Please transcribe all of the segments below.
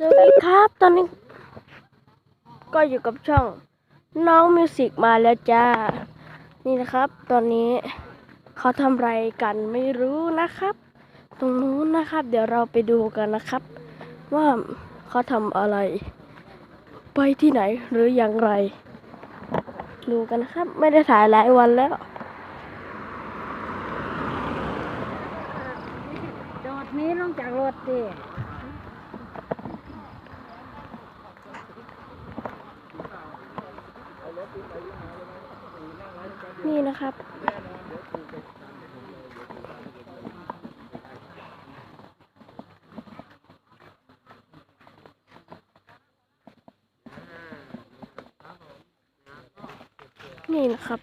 สวัสดีครับ ตอนนี้ก็อยู่กับช่องน้องมิวสิกมาแล้วจ้า นี่นะครับ ตอนนี้เขาทำอะไรกันไม่รู้นะครับ ตรงนู้นนะครับ เดี๋ยวเราไปดูกันนะครับ ว่าเขาทำอะไร ไปที่ไหนหรืออย่างไร ดูกันนะครับ ไม่ได้ถ่ายหลายวันแล้วโดดนี้ลงจากรถดิ นี่นะครับ นี่นะครับ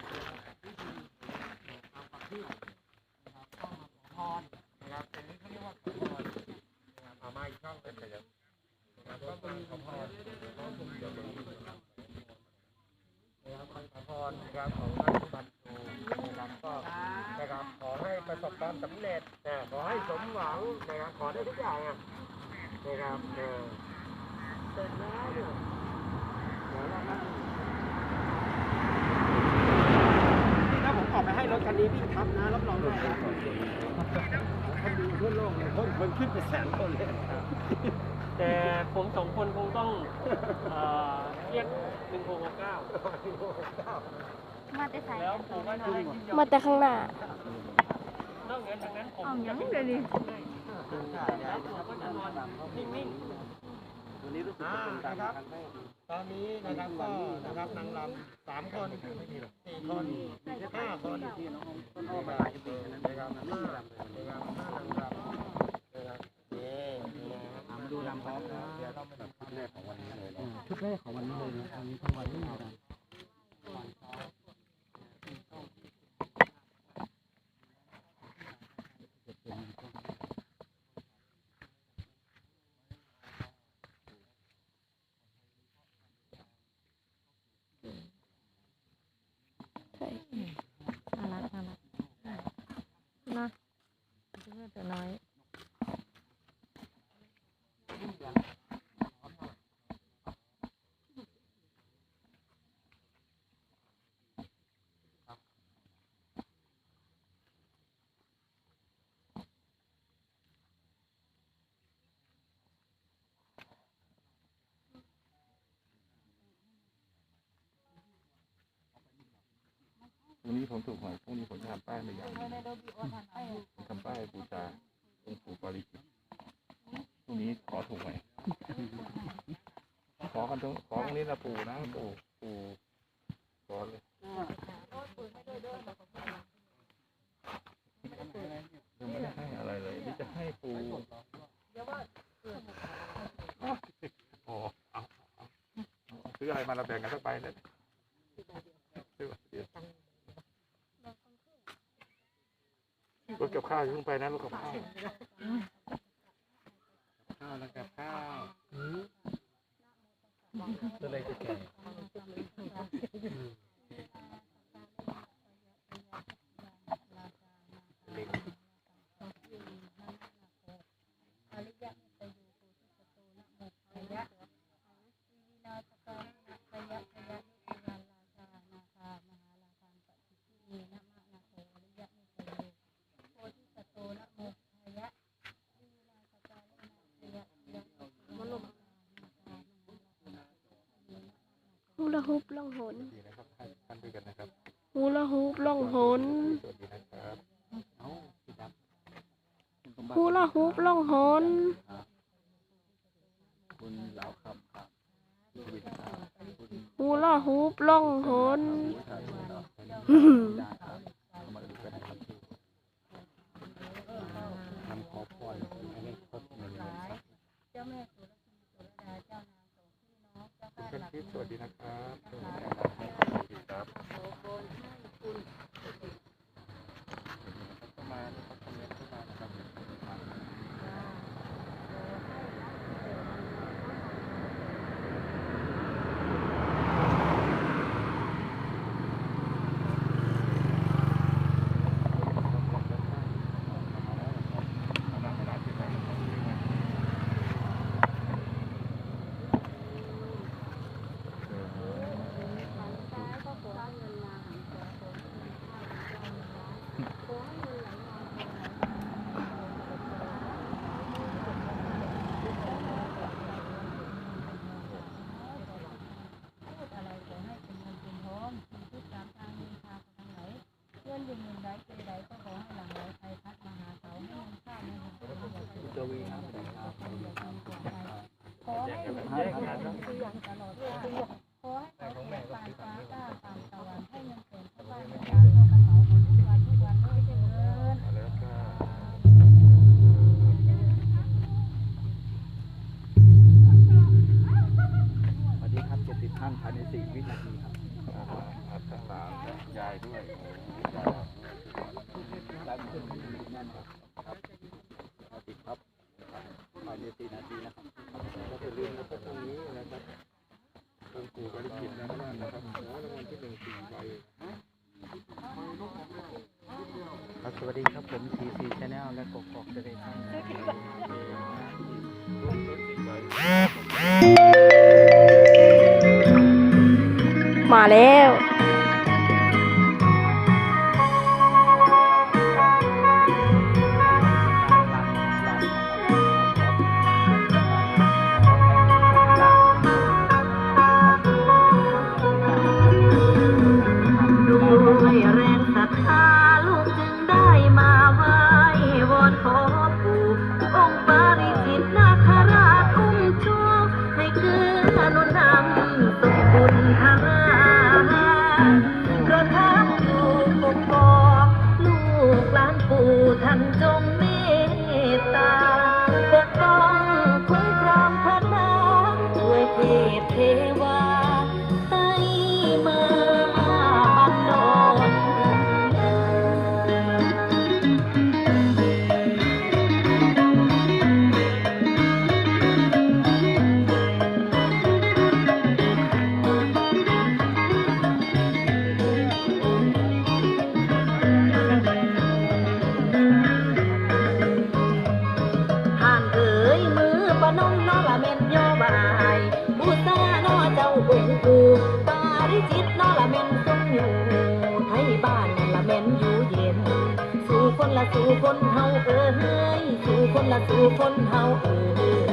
ครับ ก็นะครับขอให้ประสบความสำเร็จนะขอให้สมหวังนะครับขอได้ทุกอย่างอะนะครับเออเสร็จแล้วเนี่ยเดี๋ยวเรานัดถ้าผมออกไปให้รถคันนี้วิ่งทับนะรับรองได้นะคนดูทั่วโลกเลยคนคนขึ้นไปแสนคนเลย แต่ผมสองคนคงต้องเอ่อเรียก หนึ่งหกหกเก้ามาแต่ใส่แล้วผมก็จะให้ยินยอมมาแต่ข้างหน้า นอกเหนือจากนั้นผมเอาหจะยังไม่เลได้ยดิแล้วผมก็จะนอนนิ่งอ่านะครับตอนนี้นะครับก็นะครับนางรำสามคนสี่คนห้าคนนะครับนะครับห้านะครับห้านางรำนะครับเย้นะครับดูรำพร้อมนะ เดี๋ยวเราไปดูชุดแรกของวันนี้เลยชุดแรกของวันนี้เลยนะวันนี้ทั้งวันไม่มีรำ ใช่ น่ารักน่ารักนะตัวน้อย พรุ่งนี้ผมถูกหวยพรุ่งนี้ผมจะทำป้ายมาอย่างหนึ่งผมทำป้ายบูชาองค์ปู่ปาริจิตพรุ่งนี้ขอถูกหวยขอกันตรงขอตรงนี้นะปู่นะปู่ปู่ขอเลยยังไม่ได้ให้อะไรเลยนี่จะให้ปู่โอ้เอาเอาเอาซื้ออะไรมาเราแบ่งกันสักใบเลยซื้อมาเดี๋ยว รถ กับข้าวอย่าเพิ่งไปนะรถกับข้าวข้าวแล้วกับข้าวตัวอะไรจะแก่ ฮูลาฮูปล่องหนดีนะครับท่านท่านด้วยกันนะครับฮูลาฮูปล่องหนสวัสดีนะครับฮูลาฮูปล่องหนคุณเหลาคำครับคุณวิทย์ครับคุณฮูลาฮูปล่องหนชายครับเข้ามาดูกันนะครับที่ทำขอพรให้ได้ครบหนึ่งเลยครับคุ ชันทิพย์สวัสดีนะครับสวัสดีครับายปีใดก็ขอให้หลังไหลไปพัดมหาเขาให้มันข้ามมหาเขาขอให้มีเงินทงเสตลอดขอให้เขาเกิดปาฟ้าก้าปาตะวันให้เงินเกินเข้บ้านเข้าานเข้กระเป๋าคนทุกวันทุกวันด้วยเถิดสดีครับเจ็ดสิบท่านภายในสี่วินาทีครั ครับติดครับภายในสี่นาทีนะครับก็จะเรื่องนะครับตรงนี้นะครับองค์ปู่บริจิตรนะครับนะครับขอรางวัลที่หนึ่งสี่ใบครับสวัสดีครับผม TC Channel และกอกกอกเจริญค มาแล้ว สู่คนเฮาเอ้ยสู่คนละสู่คนเฮาเอ้ย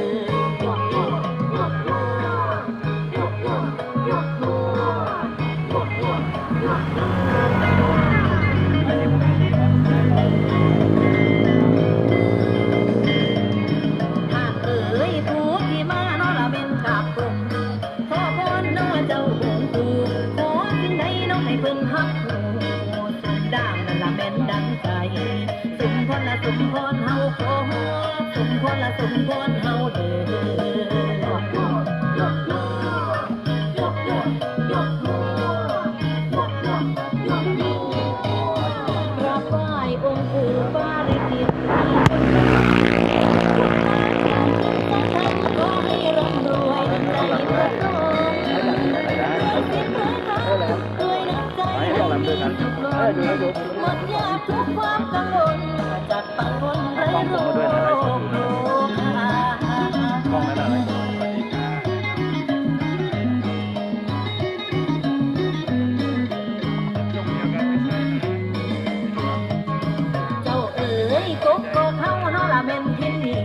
ล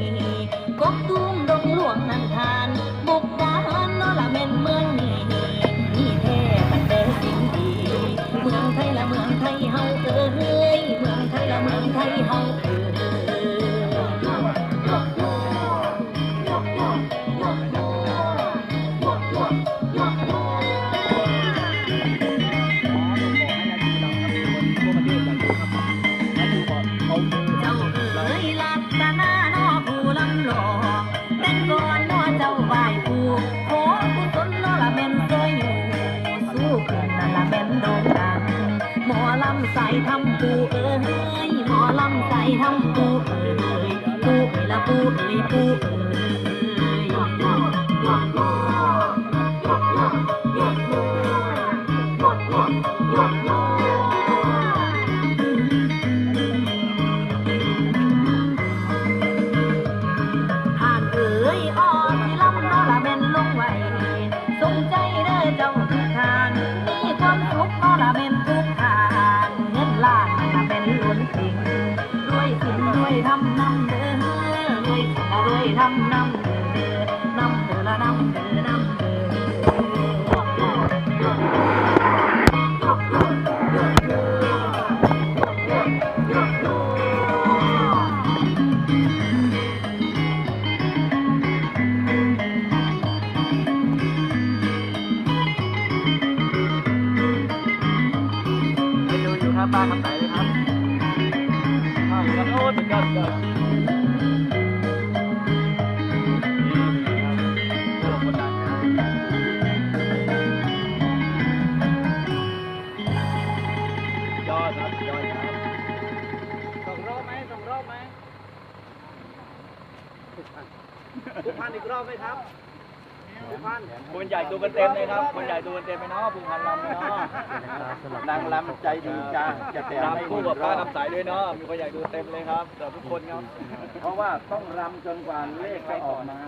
ทำปูเอ้ยหมอลำใส่ทำปูเอ้ยปูเอ้ยละปูเอ้ยปูเอ้ย ตาทำไหนเลยครับใช่โอ้สุดยอดเลย คนใหญ่ดูกันเต็มเลยครับ คนใหญ่ดูกันเต็มไปเนาะภูพันลำเนาะนางลำใจดีจ้าจะแต่รำคู่กับป้าคำสายด้วยเนาะมีคนใหญ่ดูเต็มเลยครับแต่ทุกคนครับ เพราะว่าต้องรำจนกว่าเลขจะออกมา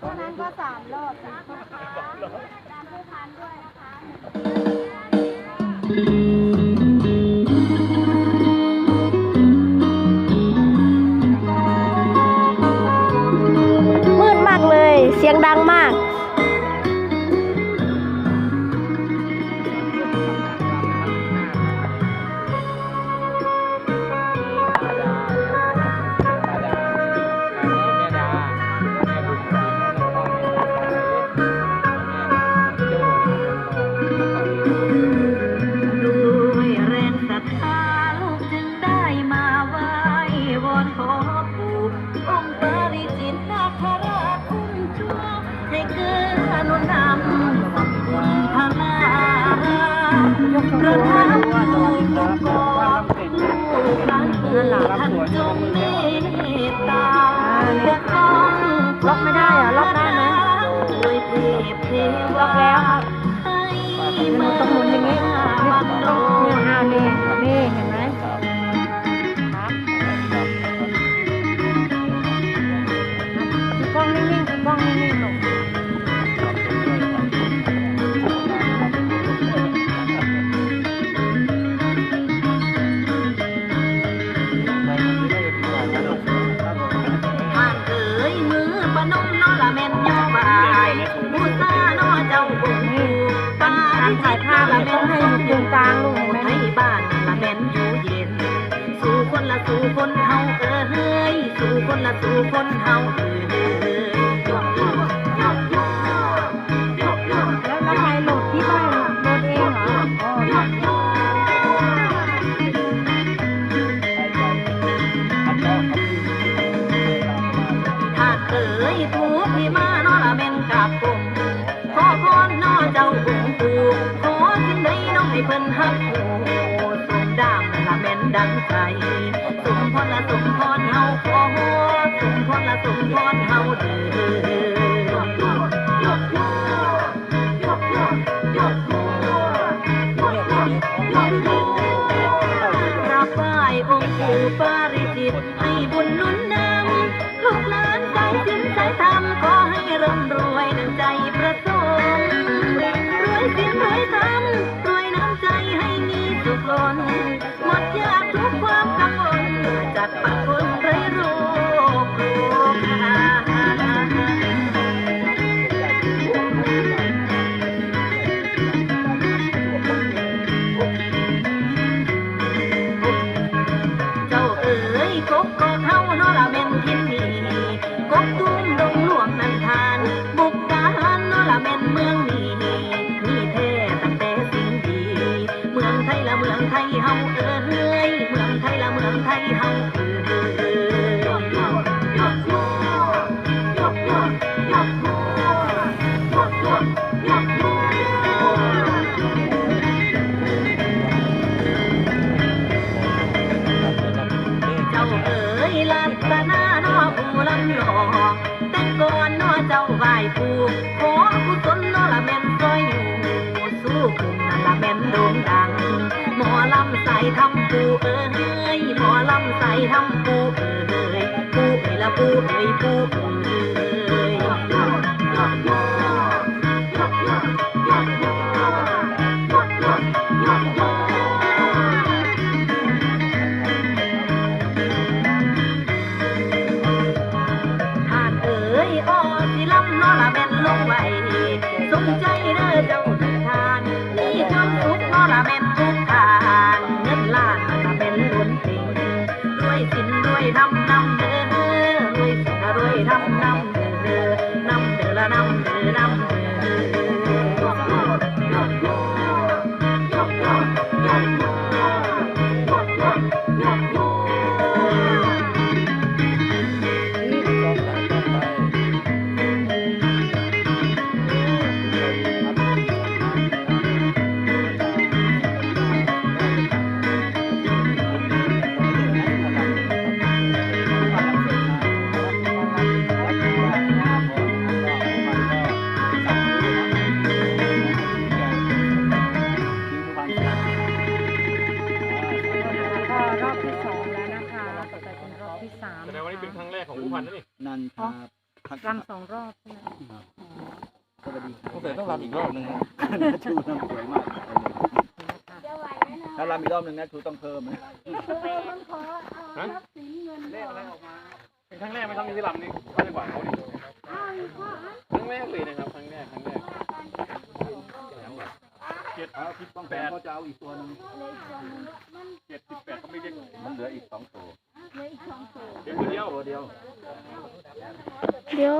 เพราะนั้นก็สามรอบนะตามภูพันด้วยนะคะดังมาก รับสวน นละสู่คนเฮาแล้วล้วใคโหลดที่บ้านโหลดเองเหรออ๋อเอ๋ยถูพี่มานอละเป็นกับกุ้งขอพรนอเจ้าหงปูขอสิ่งใดน้องให้เพิ่นฮักหูสุดดามละเม่นดังใจ พรละสมพรเฮาขอ้โหสมพรละสมพรเฮาเด้อยกยกปองค์ปู่ปาริจิตให้บุญนุน เอ้ยหมอลำใส่ทำปูเอ้ยปูเอ้ยละปูเอ้ยปู สวยมากถ้ารำอีกรอบหนึ่งนะชูต้องเพิ่มนะเป็นครั้งแรกไหมครับที่ลำนี่ก็จังหวะเขาดิครั้งแรกเลยนะครับครั้งแรกครั้งแรกเจ็ดเอาคิดต้องแปดก็จะเอาอีกตัวหนึงเจ็ดสิบแปดเขาไม่เรียกมันเหลืออีกสองตัวเดี๋ยวคนเดียวตัวเดียวเดี๋ยว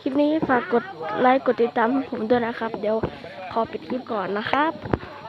คลิปนี้ฝากกดไลค์กดติดตามให้ผมด้วยนะครับ เดี๋ยว ขอปิดคลิปก่อนนะครับ